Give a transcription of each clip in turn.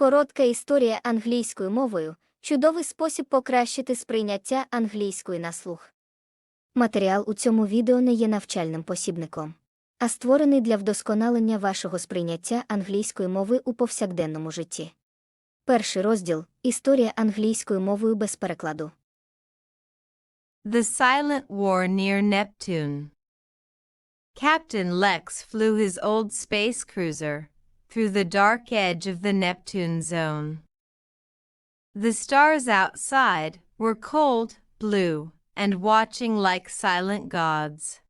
Коротка історія англійською мовою чудовий спосіб покращити сприйняття англійської на слух. Матеріал у цьому відео не є навчальним посібником, а створений для вдосконалення вашого сприйняття англійської мови у повсякденному житті. Перший розділ Історія англійською мовою без перекладу. The Silent War near Neptune. Captain Lex flew his old space cruiser through the dark edge of the Neptune zone. The stars outside were cold, blue, and watching like silent gods.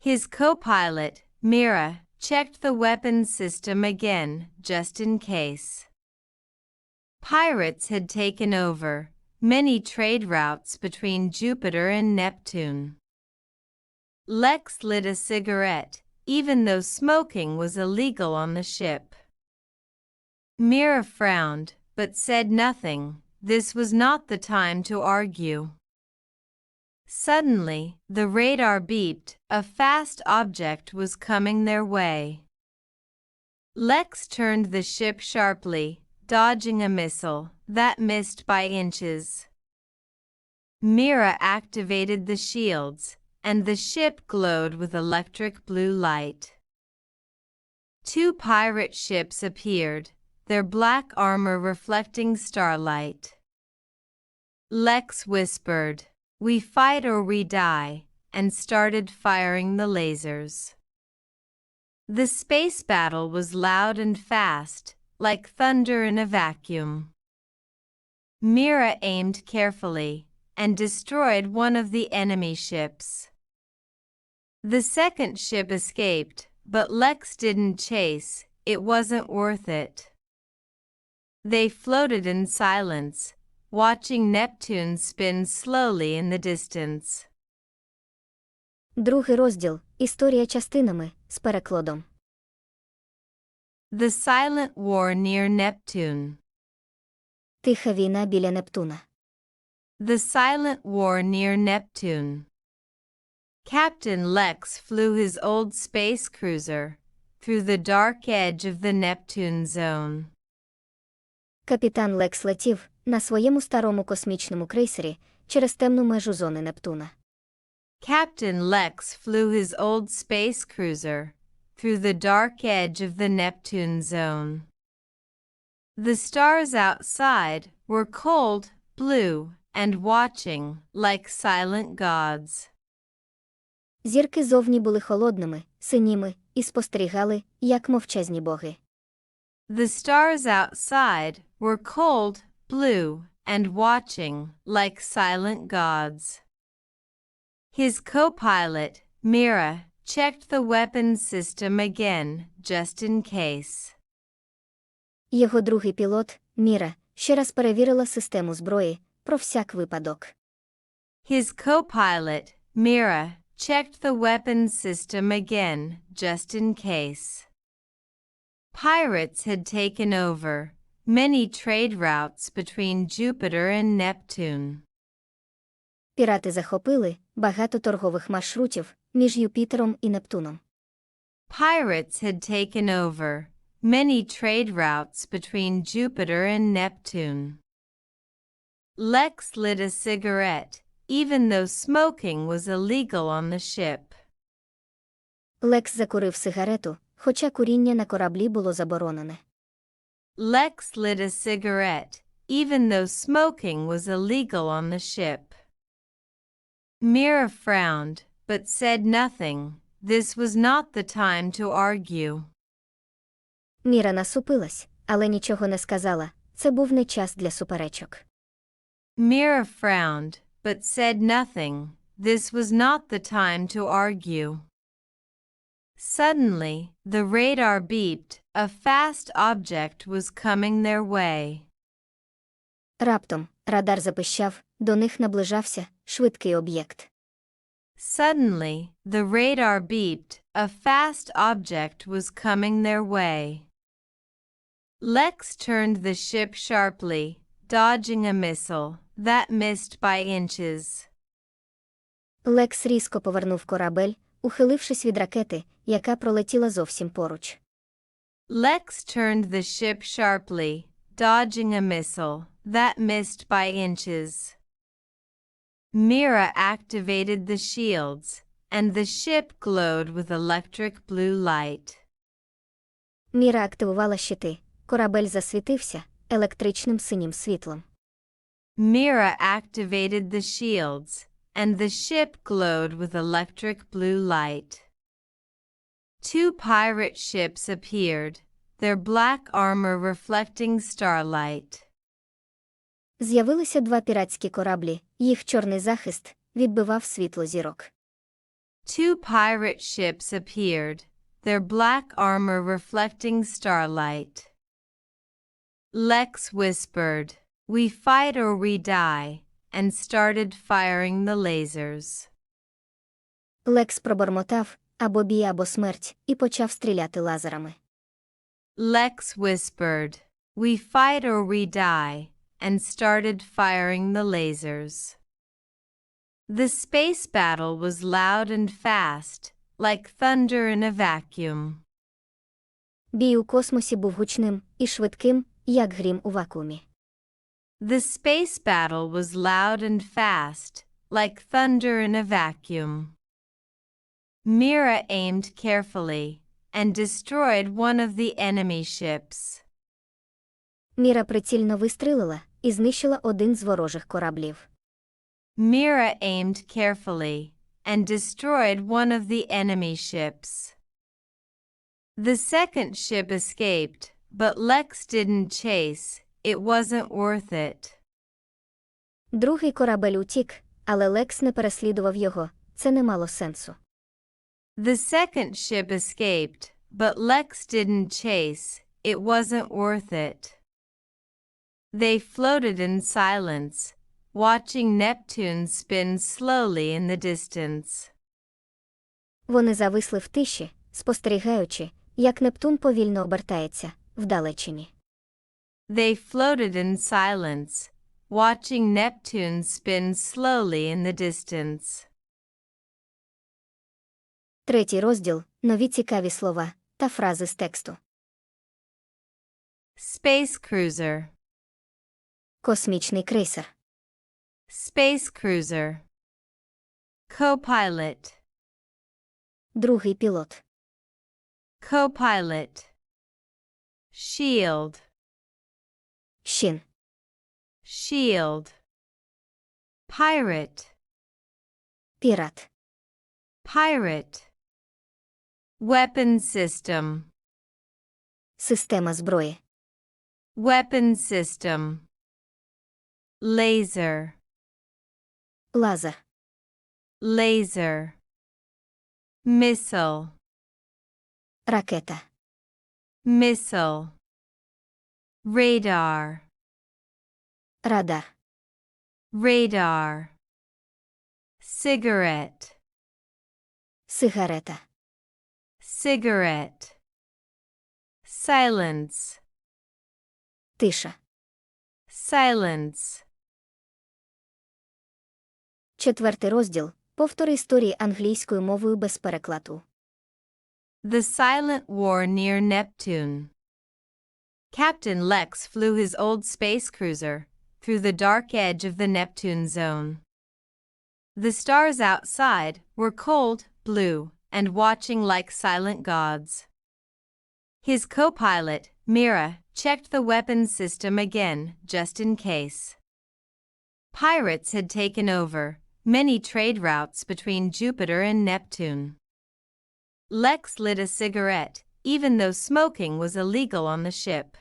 His co pilot, Mira, checked the weapons system again, just in case. Pirates had taken over many trade routes between Jupiter and Neptune. Lex lit a cigarette, even though smoking was illegal on the ship. Mira frowned, but said nothing. This was not the time to argue. Suddenly, the radar beeped, a fast object was coming their way. Lex turned the ship sharply, dodging a missile that missed by inches. Mira activated the shields, and the ship glowed with electric blue light. Two pirate ships appeared, their black armor reflecting starlight. Lex whispered, We fight or we die, and started firing the lasers. The space battle was loud and fast, like thunder in a vacuum. Mira aimed carefully and destroyed one of the enemy ships. The second ship escaped, but Lex didn't chase, it wasn't worth it. They floated in silence, watching Neptune spin slowly in the distance. Другий розділ Історія частинами з перекладом. The Silent War near Neptune. Тиха війна біля Нептуна. The Silent War near Neptune. Captain Lex flew his old space cruiser through the dark edge of the Neptune zone. Капітан Лекс летів на своєму старому космічному крейсері через темну межу зони Нептуна. Captain Lex flew his old space cruiser through the dark edge of the Neptune zone. The stars outside were cold, blue, and watching like silent gods. Зірки зовні були холодними, синіми, і спостерігали, як мовчазні боги. The stars outside were cold, blue, and watching like silent gods. His co pilot, Mira, checked the weapons system again, just in case. Його другий пілот, Міра, ще раз перевірила систему зброї про всяк випадок. His co pilot, Mira, checked the weapons system again, just in case. Pirates had taken over many trade routes between Jupiter and Neptune. Пірати захопили багато торгових маршрутів між Юпітером і Нептуном. Pirates had taken over many trade routes between Jupiter and Neptune. Lex lit a cigarette, even though smoking was illegal on the ship. Лекс закурив сигарету, хоча куріння на кораблі було заборонене. Lex lit a cigarette, even though smoking was illegal on the ship. Mira frowned, but said nothing. This was not the time to argue. Міра насупилась, але нічого не сказала. Це був не час для суперечок. Mira frowned, but said nothing. This was not the time to argue. Suddenly, the radar beeped, a fast object was coming their way. Раптом радар запищав, до них наближався швидкий об'єкт. Suddenly, the radar beeped, a fast object was coming their way. Lex turned the ship sharply, dodging a missile That missed by inches. Лекс різко повернув корабель, ухилившись від ракети, яка пролетіла зовсім поруч. Lex turned the ship sharply, dodging a missile that missed by inches. Mira activated the shields, and the ship glowed with electric blue light. Міра активувала щити. Корабель засвітився електричним синім світлом. Mira activated the shields, and the ship glowed with electric blue light. Two pirate ships appeared, their black armor reflecting starlight. З'явилися два піратські кораблі, їх чорний захист відбивав світло зірок. Two pirate ships appeared, their black armor reflecting starlight. Lex whispered, We fight or we die, and started firing the lasers. Лекс пробормотав або бій, або смерть, і почав стріляти лазерами. Lex whispered, We fight or we die, and started firing the lasers. The space battle was loud and fast, like thunder in a vacuum. Бій у космосі був гучним і швидким, як грім у вакуумі. The space battle was loud and fast, like thunder in a vacuum. Mira aimed carefully and destroyed one of the enemy ships. Міра прицільно вистрілила і знищила один з ворожих кораблів. Mira aimed carefully and destroyed one of the enemy ships. The second ship escaped, but Lex didn't chase, it wasn't worth it. Другий корабель утік, але Лекс не переслідував його. Це не мало сенсу. The second ship escaped, but Lex didn't chase, it wasn't worth it. They floated in silence, watching Neptune spin slowly in the distance. Вони зависли в тиші, спостерігаючи, як Нептун повільно обертається вдалечині. They floated in silence, watching Neptune spin slowly in the distance. Третій розділ нові цікаві слова та фрази з тексту. Space cruiser, Космічний крейсер. space cruiser. Co-pilot, Другий пілот. co-pilot. Shield, Щін. shield. Pirate, Пірат. pirate. Weapon system, Система зброї. weapon system. Laser, Лазер. laser. Missile, Ракета. missile. Radar, Радар. radar. Cigarette, Сигарета. cigarette. Silence, Тиша. silence. Четвертий розділ. Повтори історії англійською мовою без перекладу. The silent war near Neptune. Captain Lex flew his old space cruiser through the dark edge of the Neptune zone. The stars outside were cold, blue, and watching like silent gods. His co pilot, Mira, checked the weapons system again, just in case. Pirates had taken over many trade routes between Jupiter and Neptune. Lex lit a cigarette, even though smoking was illegal on the ship.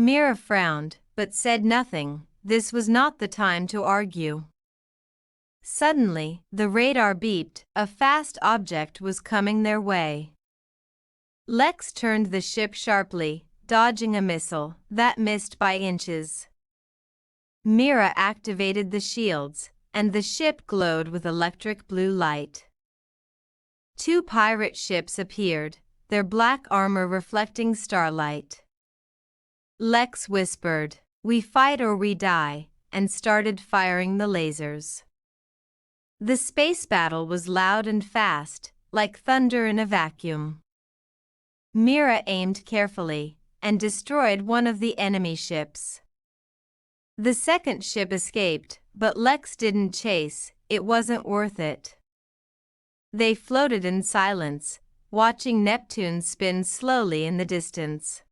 Mira frowned, but said nothing. This was not the time to argue. Suddenly, the radar beeped, a fast object was coming their way. Lex turned the ship sharply, dodging a missile that missed by inches. Mira activated the shields, and the ship glowed with electric blue light. Two pirate ships appeared, their black armor reflecting starlight. Lex whispered, We fight or we die, and started firing the lasers. The space battle was loud and fast, like thunder in a vacuum. Mira aimed carefully and destroyed one of the enemy ships. The second ship escaped, but Lex didn't chase, it wasn't worth it. They floated in silence, watching Neptune spin slowly in the distance.